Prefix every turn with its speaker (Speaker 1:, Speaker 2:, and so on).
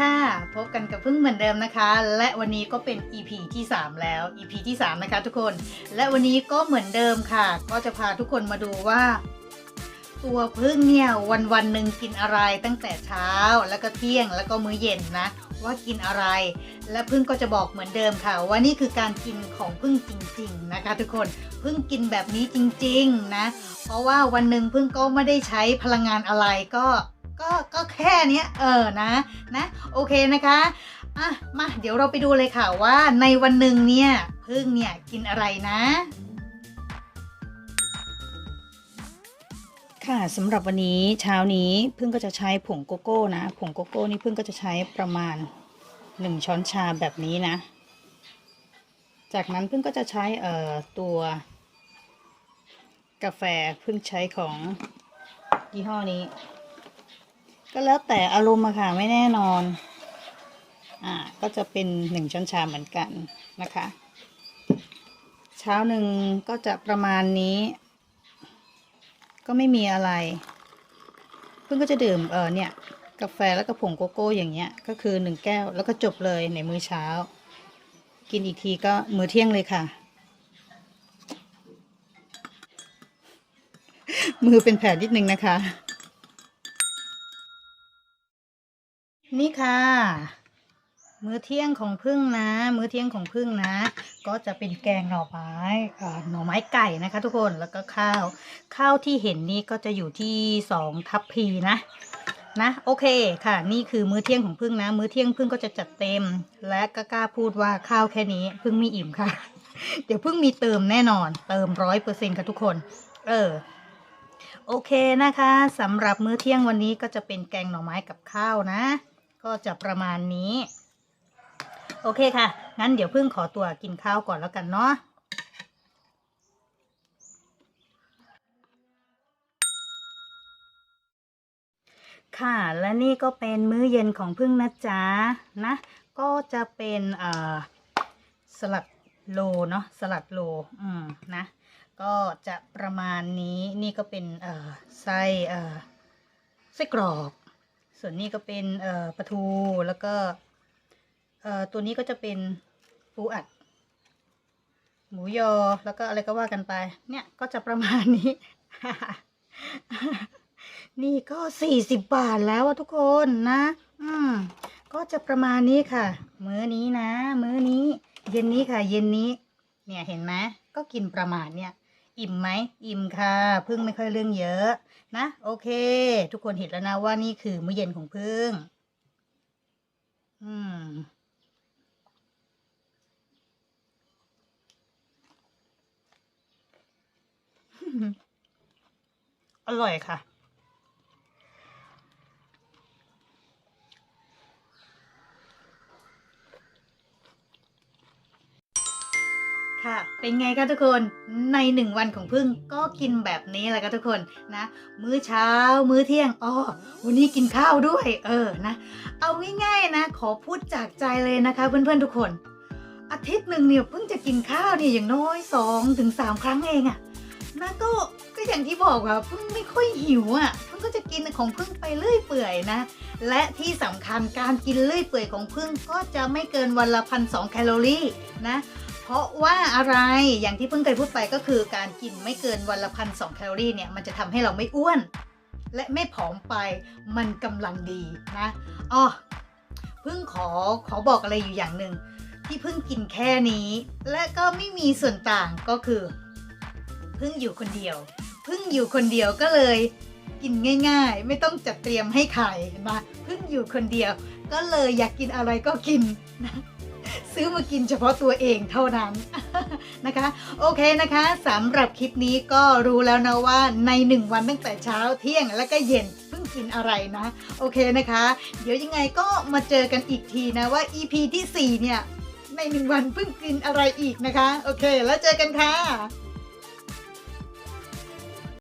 Speaker 1: ค่ะ พบกันกับพึ่งเหมือนเดิมนะคะ และวันนี้ก็เป็น EP ที่ 3 แล้ว EP ที่ 3 นะคะทุกคน และวันนี้ก็เหมือนเดิมค่ะ ก็จะพาทุกคนมาดูว่า ตัวพึ่งเนี่ยวันวันหนึ่งกินอะไรตั้งแต่เช้าแล้วก็เที่ยงแล้วก็มื้อเย็นนะ ว่ากินอะไร และพึ่งก็จะบอกเหมือนเดิมค่ะ ว่านี่คือการกินของพึ่งจริง ๆ นะคะ ทุกคนพึ่งกินแบบนี้จริง ๆ นะ เพราะว่าวันหนึ่งพึ่งก็ไม่ได้ใช้พลังงานอะไรก็ ก็ก็แค่เนี้ยเออนะนะโอเคนะคะอะมาเดี๋ยวเราไปดูเลยค่ะว่าในวันหนึ่งเนี่ยพึ่งเนี่ยกินอะไรนะค่ะสำหรับวันนี้เช้านี้พึ่งก็จะใช้ผงโกโก้นะผงโกโก้นี่พึ่งก็จะใช้ประมาณหนึ่งช้อนชาแบบนี้นะ จากนั้นพึ่งก็จะใช้เอ่อตัว กาแฟพิ่งใช้ของยี่ห้อนี้ ก็แล้วแต่อารมณ์อะค่ะไม่แน่นอน อ่าก็จะเป็นหนึ่งช้อนชาเหมือนกันนะคะ เช้าหนึ่งก็จะประมาณนี้ ก็ไม่มีอะไร เพิ่งก็จะดื่มเออเนี่ยกาแฟแล้วก็ผงโกโก้อย่างเงี้ย ก็คือหนึ่งแก้วแล้วก็จบเลยในมื้อเช้า กินอีกทีก็มื้อเที่ยงเลยค่ะ มือเป็นแผลนิดนึงนะคะ นี่ค่ะ มื้อเที่ยงของพึ่งนะ มื้อเที่ยงของพึ่งนะ ก็จะเป็นแกงหน่อไม้หน่อไม้ไก่นะคะ ทุกคนแล้วก็ข้าว ข้าวที่เห็นนี่ก็จะอยู่ที่สองทัพพีนะนะโอเคค่ะ นี่คือมื้อเที่ยงของพึ่งนะ มื้อเที่ยงพึ่งก็จะจัดเต็ม และก็กล้าพูดว่าข้าวแค่นี้พึ่งไม่อิ่มค่ะ เดี๋ยวพึ่งมีเติมแน่นอน เติมร้อยเปอร์เซ็นต์ค่ะทุกคน เออโอเคนะคะสำหรับมื้อเที่ยงวันนี้ก็จะเป็นแกงหน่อไม้กับข้าวนะ ก็จะประมาณนี้ โอเคค่ะ งั้นเดี๋ยวพึ่งขอตัวกินข้าวก่อนแล้วกันเนาะค่ะ และนี่ก็เป็นมื้อเย็นของพึ่งนะจ๊ะนะ ก็จะเป็นสลัดโลเนาะสลัดโลอืมนะ ก็จะประมาณนี้นี่ก็เป็นไส้ไส้กรอก ส่วนนี้ก็เป็นเอ่อปลาทูแล้วก็เอ่อตัวนี้ก็จะเป็นปูอัด หมูยอแล้วก็อะไรก็ว่ากันไป เนี่ยก็จะประมาณนี้ นี่ก็สี่สิบบาทแล้วทุกคนนะ อืมก็จะประมาณนี้ค่ะ มื้อนี้นะ มื้อนี้ เย็นนี้ค่ะ เย็นนี้ เนี่ยเห็นไหมก็กินประมาณเนี่ย อิ่มไหมอิ่มค่ะพึ่งไม่ค่อยเรื่องเยอะนะ โอเค ทุกคนเห็นแล้วนะว่านี่คือมื้อเย็นของพึ่ง อืมอร่อยค่ะ ค่ะ เป็นไงคะทุกคนในหนึ่งวันของพึ่งก็กินแบบนี้แหละค่ะทุกคนนะ มื้อเช้า มื้อเที่ยงอ๋อวันนี้กินข้าวด้วย เออนะ เอาง่ายๆนะ ขอพูดจากใจเลยนะคะ เพื่อนๆทุกคน อาทิตย์หนึ่งเนี่ยเพิ่งจะกินข้าวเนี่ยอย่างน้อยสองถึงสามครั้งเองอะนะก็ก็อย่างที่บอกอะเพิ่งไม่ค่อยหิวอะเพิ่งก็จะกินของพิ่งไปเรื่อยเปื่อยนะ และที่สำคัญการกินเลื่อยเปื่อยของพึ่งก็จะไม่เกินวันละพันสองแคลอรี่นะ เพราะว่าอะไรอย่างที่เพิ่งเคยพูดไปก็คือการกินไม่เกินวันละพันสองแคลอรี่เนี่ยมันจะทำให้เราไม่อ้วน และไม่ผอมไปมันกำลังดีนะอ๋อเพิ่งขอขอบอกอะไรอยู่อย่างหนึ่งที่เพิ่งกินแค่นี้ และก็ไม่มีส่วนต่างก็คือเพิ่งอยู่คนเดียวเพิ่งอยู่คนเดียวก็เลยกินง่ายๆ ไม่ต้องจัดเตรียมให้ใครนะเพิ่งอยู่คนเดียว ก็เลยอยากกินอะไรก็กินนะ ซื้อมากินเฉพาะตัวเองเท่านั้นนะคะ โอเคนะคะสำหรับคลิปนี้ก็รู้แล้วนะว่าในหนึ่งวันตั้งแต่เช้าเที่ยงและก็เย็นเพิ่งกินอะไรนะ โอเคนะคะ เดี๋ยวยังไงก็มาเจอกันอีกทีนะว่า EP ที่ 4 เนี่ย ในหนึ่งวันเพิ่งกินอะไรอีกนะคะ โอเค แล้วเจอกันค่ะ